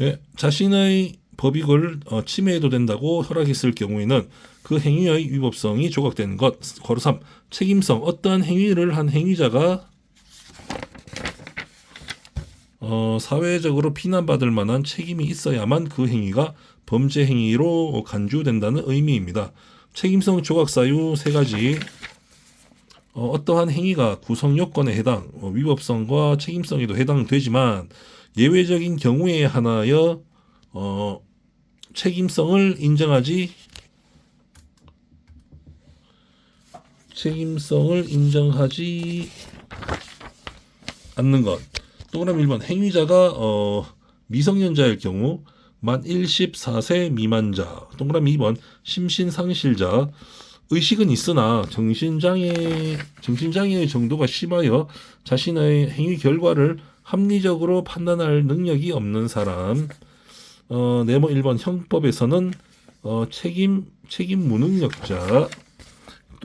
예, 자신의 법익을 어, 침해해도 된다고 허락했을 경우에는 그 행위의 위법성이 조각되는 것. 거로 3. 책임성. 어떠한 행위를 한 행위자가 어, 사회적으로 비난받을 만한 책임이 있어야만 그 행위가 범죄 행위로 간주된다는 의미입니다. 책임성 조각 사유 세 가지. 어, 어떠한 행위가 구성 요건에 해당, 어, 위법성과 책임성에도 해당되지만 예외적인 경우에 하나여 어, 책임성을 인정하지 책임성을 인정하지 않는 것. 동그라미 1번 행위자가 어, 미성년자일 경우 만 14세 미만자. 동그라미 2번 심신상실자. 의식은 있으나 정신장애 정신장애의 정도가 심하여 자신의 행위 결과를 합리적으로 판단할 능력이 없는 사람. 어, 네모 1번 형법에서는 어, 책임 책임 무능력자.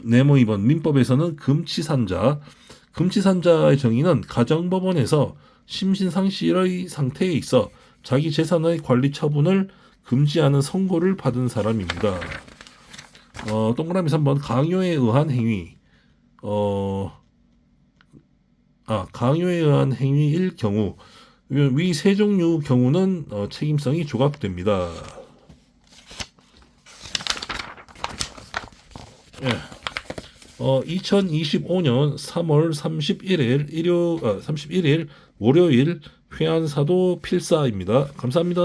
네모 2번 민법에서는 금치산자. 금치산자의 정의는 가정법원에서 심신상실의 상태에 있어 자기 재산의 관리 처분을 금지하는 선고를 받은 사람입니다. 어, 동그라미 3번 강요에 의한 행위. 어, 아, 강요에 의한 행위일 경우 위 세 종류 경우는 어, 책임성이 조각됩니다. 예. 어, 2025년 3월 31일 일요 아, 31일 월요일 회안사도 필사입니다. 감사합니다.